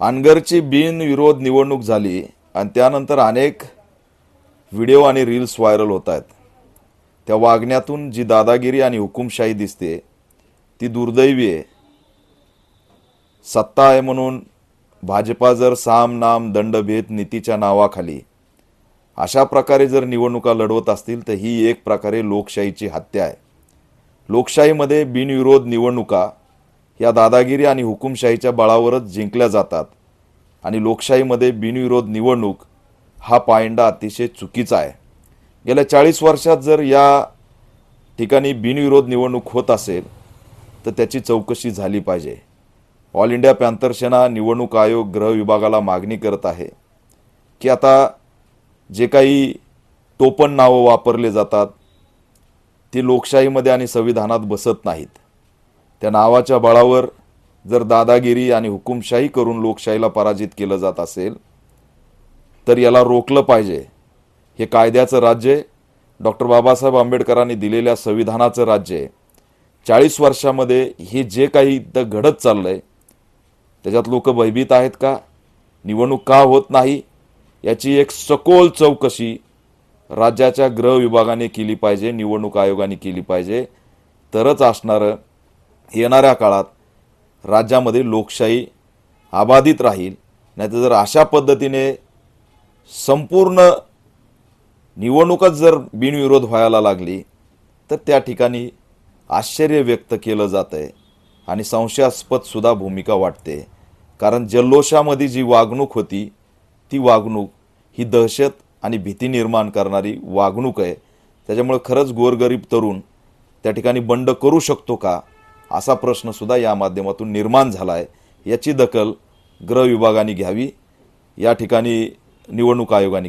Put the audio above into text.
अनगरची बिनविरोध निवडणूक झाली आणि त्यानंतर अनेक व्हिडिओ आणि रील्स व्हायरल होत आहेत. त्या वागण्यातून जी दादागिरी आणि हुकुमशाही दिसते ती दुर्दैवी आहे. सत्ता आहे म्हणून भाजपा जर साम नाम दंडभेद नीतीच्या नावाखाली अशा प्रकारे जर निवडणुका लढवत असतील तर ही एक प्रकारे लोकशाहीची हत्या आहे. लोकशाहीमध्ये बिनविरोध निवडणुका या दादागिरी आणि हुकुमशाहीच्या बळावरच जिंकल्या जातात. आणि लोकशाहीमध्ये बिनविरोध निवडणूक हा पायंडा अतिशय चुकीचा आहे. गेल्या चाळीस वर्षात जर या ठिकाणी बिनविरोध निवडणूक होत असेल तर त्याची चौकशी झाली पाहिजे. ऑल इंडिया पॅन्थर सेना निवडणूक आयोग गृह विभागाला मागणी करत आहे की आता जे काही टोपण नावं वापरले जातात ती लोकशाहीमध्ये आणि संविधानात बसत नाहीत. त्या नावाच्या बळावर जर दादागिरी आणि हुकुमशाही करून लोकशाहीला पराजित केलं जात असेल तर याला रोखलं पाहिजे. हे कायद्याचं राज्य आहे. डॉक्टर बाबासाहेब आंबेडकरांनी दिलेल्या संविधानाचं राज्य आहे. चाळीस वर्षामध्ये हे जे काही इथं घडत चाललंय त्याच्यात लोक भयभीत आहेत का? निवडणूक का होत नाही? याची एक सखोल चौकशी राज्याच्या गृह विभागाने केली पाहिजे निवडणूक आयोगाने केली पाहिजे. तरच असणारं येणाऱ्या काळात राज्यामध्ये लोकशाही अबाधित राहील. नाहीतर जर अशा पद्धतीने संपूर्ण निवडणूकच जर बिनविरोध व्हायला लागली तर त्या ठिकाणी आश्चर्य व्यक्त केलं जातं आहे आणि संशयास्पदसुद्धा भूमिका वाटते. कारण जल्लोषामध्ये जी वागणूक होती ती वागणूक ही दहशत आणि भीती निर्माण करणारी वागणूक आहे. त्याच्यामुळे खरंच गोरगरीब तरुण त्या ठिकाणी बंड करू शकतो का? असा प्रश्नसुद्धा या माध्यमातून निर्माण झाला आहे याची दखल गृह विभागाने घ्यावी या ठिकाणी निवडणूक आयोगाने घ्यावी.